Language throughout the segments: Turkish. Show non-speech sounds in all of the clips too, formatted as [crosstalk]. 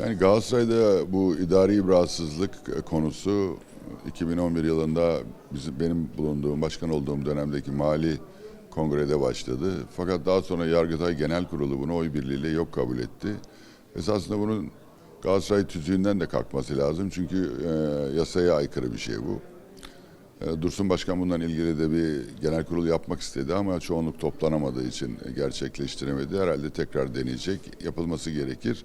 Yani Galatasaray'da bu idari rahatsızlık konusu 2011 yılında bizim benim bulunduğum, başkan olduğum dönemdeki mali kongrede başladı. Fakat daha sonra Yargıtay Genel Kurulu bunu oy birliğiyle yok kabul etti. Esasında bunun Galatasaray tüzüğünden de kalkması lazım. Çünkü e, yasaya aykırı bir şey bu. E, Dursun Başkan bundan ilgili de bir genel kurul yapmak istedi ama çoğunluk toplanamadığı için gerçekleştiremedi. Herhalde tekrar deneyecek, yapılması gerekir.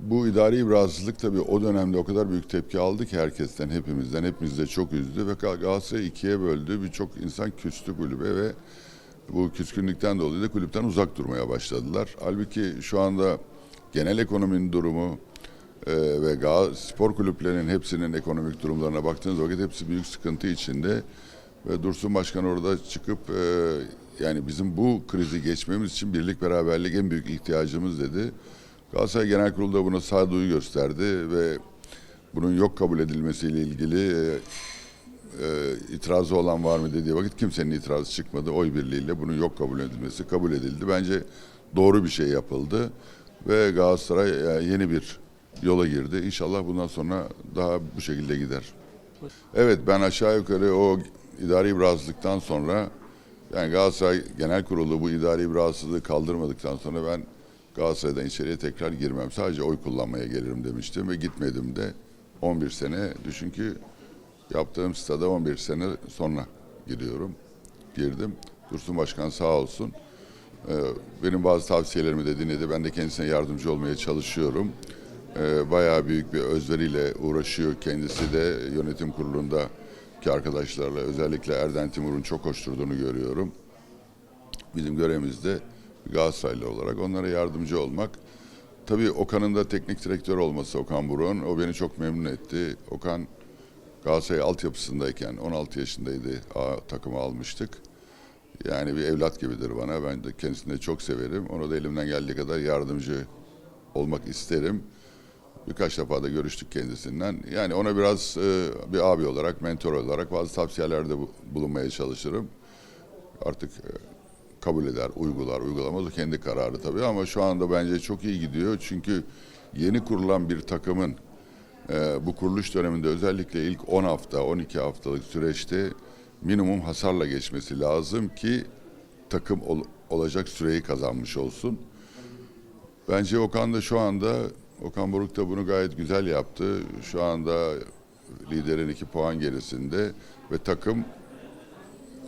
Bu idari rahatsızlık tabii o dönemde o kadar büyük tepki aldı ki herkesten, hepimizden, hepimiz de çok üzdü ve Galatasaray'ı ikiye böldü. Birçok insan küstü kulübe ve bu küskünlükten dolayı da kulüpten uzak durmaya başladılar. Halbuki şu anda genel ekonominin durumu e, ve spor kulüplerinin hepsinin ekonomik durumlarına baktığınız vakit hepsi büyük sıkıntı içinde. Ve Dursun Başkan orada çıkıp e, yani bizim bu krizi geçmemiz için birlik beraberlik en büyük ihtiyacımız dedi. Galatasaray Genel Kurulu da buna sağduyu gösterdi ve bunun yok kabul edilmesiyle ilgili e, e, itirazı olan var mı dediği vakit kimsenin itirazı çıkmadı. Oy birliğiyle bunun yok kabul edilmesi kabul edildi. Bence doğru bir şey yapıldı ve Galatasaray e, yeni bir yola girdi. İnşallah bundan sonra daha bu şekilde gider. Evet ben aşağı yukarı o idari rahatsızlıktan sonra yani Galatasaray Genel Kurulu bu idari rahatsızlığı kaldırmadıktan sonra ben Galatasaray'dan içeriye tekrar girmem. Sadece oy kullanmaya gelirim demiştim ve gitmedim de 11 sene düşün ki yaptığım stada 11 sene sonra gidiyorum. Girdim. Dursun Başkan sağ olsun. Ee, Benim bazı tavsiyelerimi de dinledi. Ben de kendisine yardımcı olmaya çalışıyorum. Ee, Bayağı büyük bir özveriyle uğraşıyor. Kendisi de yönetim kurulunda ki arkadaşlarla özellikle Erden Timur'un çok koşturduğunu görüyorum. Bizim görevimiz de Galatasaraylı olarak onlara yardımcı olmak. Tabii Okan'ın da teknik direktör olması Okan Buruk'un o beni çok memnun etti. Okan Galatasaray altyapısındayken 16 yaşındaydı A takımı almıştık. Yani bir evlat gibidir bana. Ben de kendisini de çok severim. Ona da elimden geldiği kadar yardımcı olmak isterim. Birkaç defa da görüştük kendisinden. Yani ona biraz e, bir abi olarak, mentor olarak bazı tavsiyelerde bu- bulunmaya çalışırım. Artık e, kabul eder, uygular, uygulamaz o kendi kararı tabii ama şu anda bence çok iyi gidiyor. Çünkü yeni kurulan bir takımın e, bu kuruluş döneminde özellikle ilk 10 hafta, 12 haftalık süreçte minimum hasarla geçmesi lazım ki takım ol- olacak süreyi kazanmış olsun. Bence Okan da şu anda, Okan Buruk da bunu gayet güzel yaptı. Şu anda liderin iki puan gerisinde ve takım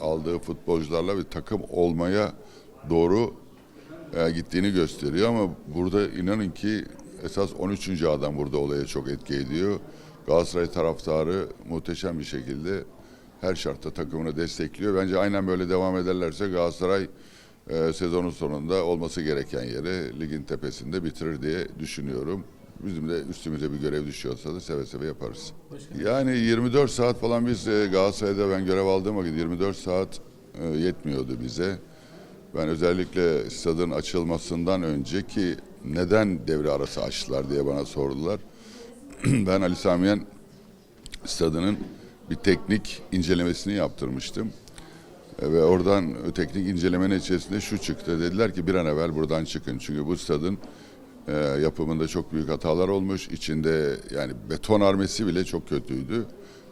aldığı futbolcularla bir takım olmaya doğru e, gittiğini gösteriyor ama burada inanın ki esas 13. adam burada olaya çok etki ediyor. Galatasaray taraftarı muhteşem bir şekilde her şartta takımını destekliyor. Bence aynen böyle devam ederlerse Galatasaray e, sezonun sonunda olması gereken yere ligin tepesinde bitirir diye düşünüyorum. Bizim de üstümüze bir görev düşüyorsa da seve seve yaparız. Yani 24 saat falan biz e, Galatasaray'da ben görev aldığım vakit 24 saat e, yetmiyordu bize. Ben özellikle stadın açılmasından önceki neden devre arası açtılar diye bana sordular. [clears throat] ben Ali Samiyen stadının bir teknik incelemesini yaptırmıştım. E, Ve oradan teknik incelemenin içerisinde şu çıktı. Dediler ki bir an evvel buradan çıkın. Çünkü bu stadın e, yapımında çok büyük hatalar olmuş. İçinde yani beton armesi bile çok kötüydü.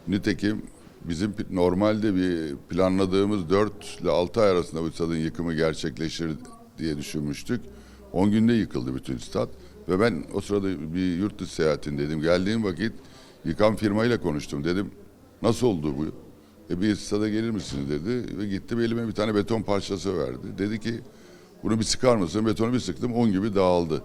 Nitekim bizim normalde bir planladığımız 4 ile 6 ay arasında bu stadın yıkımı gerçekleşir diye düşünmüştük. 10 günde yıkıldı bütün stat. Ve ben o sırada bir yurt dışı seyahatindeydim. Geldiğim vakit yıkan firmayla konuştum. Dedim nasıl oldu bu? E bir stada gelir misiniz dedi. Ve gittim elime bir tane beton parçası verdi. Dedi ki bunu bir sıkar mısın? Betonu bir sıktım 10 gibi dağıldı.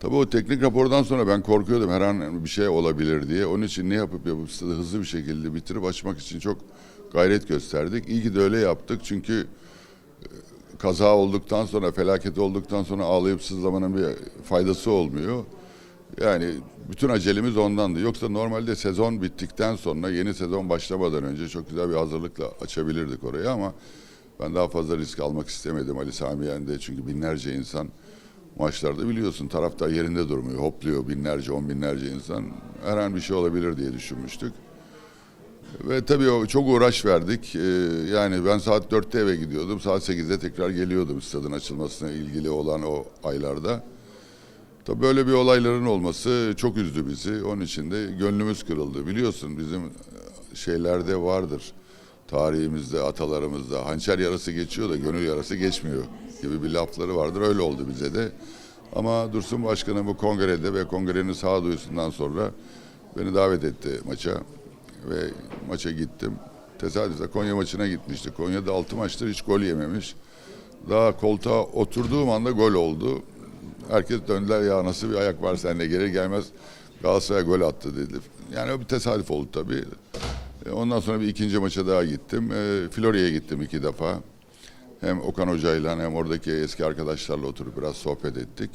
Tabii o teknik rapordan sonra ben korkuyordum her an bir şey olabilir diye. Onun için ne yapıp yapıp hızlı bir şekilde bitirip açmak için çok gayret gösterdik. İyi ki de öyle yaptık çünkü e, kaza olduktan sonra, felaket olduktan sonra ağlayıp sızlamanın bir faydası olmuyor. Yani bütün acelemiz ondandı. Yoksa normalde sezon bittikten sonra yeni sezon başlamadan önce çok güzel bir hazırlıkla açabilirdik orayı ama ben daha fazla risk almak istemedim Ali Sami Yen'de çünkü binlerce insan maçlarda biliyorsun taraftar yerinde durmuyor, hopluyor binlerce, on binlerce insan. Her an bir şey olabilir diye düşünmüştük. Ve tabii çok uğraş verdik. Ee, yani ben saat 4'te eve gidiyordum. Saat 8'de tekrar geliyordum stadın açılmasına ilgili olan o aylarda. Tabii böyle bir olayların olması çok üzdü bizi. Onun için de gönlümüz kırıldı. Biliyorsun bizim şeylerde vardır. Tarihimizde, atalarımızda hançer yarası geçiyor da gönül yarası geçmiyor gibi bir lafları vardır. Öyle oldu bize de. Ama Dursun Başkan'ın bu kongrede ve kongrenin sağduyusundan sonra beni davet etti maça ve maça gittim. Tesadüfen Konya maçına gitmiştik. Konya'da 6 maçtır hiç gol yememiş. Daha koltuğa oturduğum anda gol oldu. Herkes döndüler ya nasıl bir ayak var sende gelir gelmez Galatasaray gol attı dedi. Yani o bir tesadüf oldu tabii. E, Ondan sonra bir ikinci maça daha gittim. E, Florya'ya gittim iki defa. Hem Okan Hoca'yla hem oradaki eski arkadaşlarla oturup biraz sohbet ettik.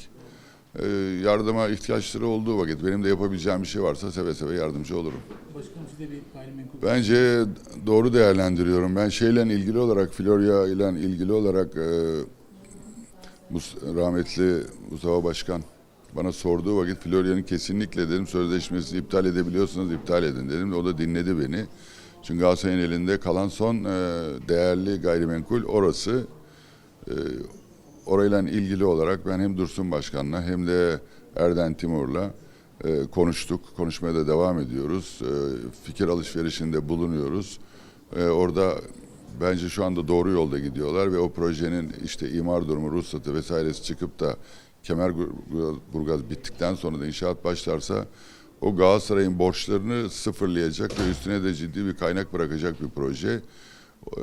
E, yardıma ihtiyaçları olduğu vakit benim de yapabileceğim bir şey varsa seve seve yardımcı olurum. Başkanım siz de bir gayrimenkul Bence doğru değerlendiriyorum. Ben şeyle ilgili olarak, Florya ile ilgili olarak e, rahmetli Mustafa Başkan bana sorduğu vakit Florya'nın kesinlikle dedim sözleşmesini iptal edebiliyorsanız iptal edin dedim. O da dinledi beni. Çünkü Galatasaray'ın elinde kalan son e, değerli gayrimenkul orası. E, orayla ilgili olarak ben hem Dursun Başkan'la hem de Erden Timur'la e, konuştuk. Konuşmaya da devam ediyoruz. Fikir alışverişinde bulunuyoruz. Orada bence şu anda doğru yolda gidiyorlar ve o projenin işte imar durumu, ruhsatı vesairesi çıkıp da Kemerburgaz bittikten sonra da inşaat başlarsa o Galatasaray'ın borçlarını sıfırlayacak ve üstüne de ciddi bir kaynak bırakacak bir proje. Ee,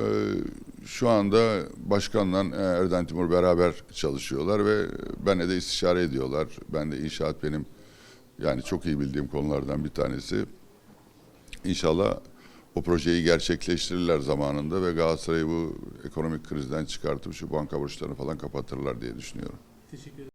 Şu anda başkanla e, Erden Timur beraber çalışıyorlar ve benle de istişare ediyorlar. Ben de inşaat benim yani çok iyi bildiğim konulardan bir tanesi. İnşallah o projeyi gerçekleştirirler zamanında ve Galatasaray'ı bu ekonomik krizden çıkartıp şu banka borçlarını falan kapatırlar diye düşünüyorum. teşekkür ederim.